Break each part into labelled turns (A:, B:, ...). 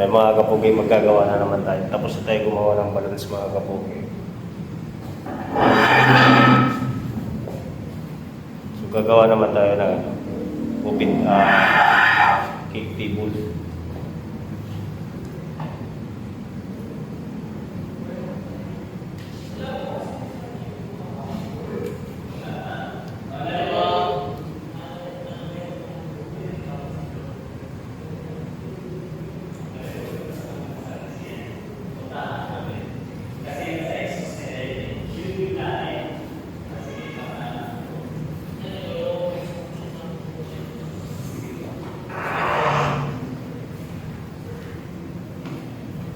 A: Kaya mga kapugi, magkagawa na naman tayo. Tapos na tayo gumawa ng balance mga kapugi. So gagawa naman tayo ng open ah, cake table.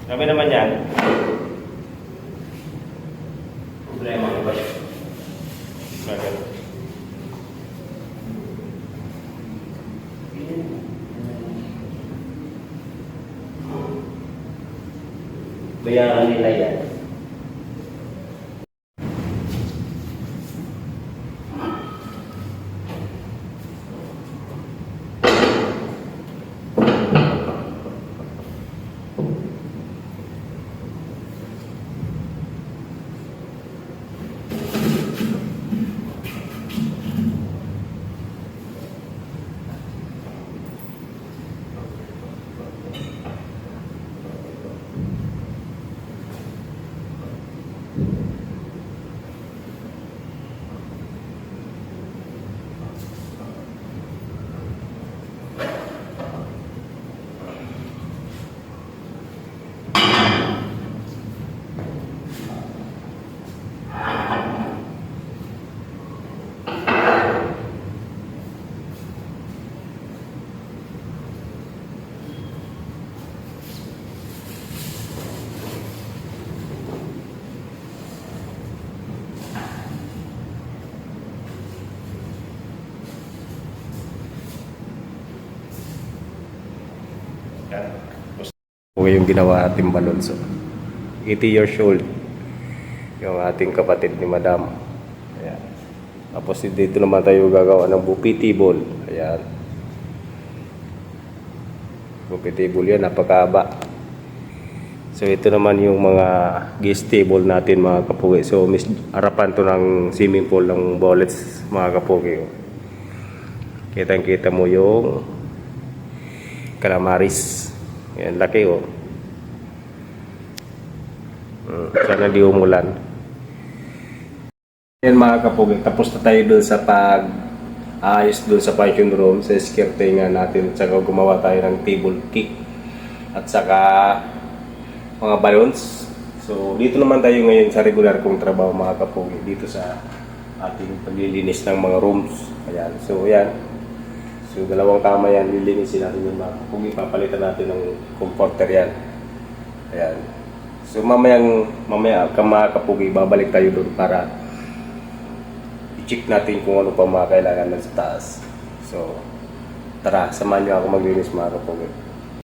A: Kami naman yan. Problema ko ba? Maganda. Bayaran nila yan. Yan. Tapos, yung ginawa ating balon. So, 80 years old. Yung ating kapatid ni Madam. Ayan. Tapos dito naman tayo gagawa ng buffet table. Ayan. Buffet table yan, napakaba. So ito naman yung mga guest table natin mga kapugi. So mis harapan to ng swimming pool ng Bullets mga kapugi. Kitang kita mo yung calamaris. Yan, laki oh. Mm, sana di umulan. Yan mga kapugi, tapos na tayo dun sa pag ayos dun sa function room, sa skirtingan natin, at saka gumawa tayo ng table cake at saka mga balloons. So, dito naman tayo ngayon sa regular kong trabaho mga kapugi, dito sa ating paglilinis ng mga rooms. Ayan, so yan. So, dalawang tama yan, lilinisin natin yung mga kapugi, papalitan natin ng comforter yan. Ayan. So, mamayang, mamaya, ka mga kapugi, babalik tayo doon para i-check natin kung ano pa mga kailangan sa taas. So, tara, samahan nyo ako maglinis mga kapugi.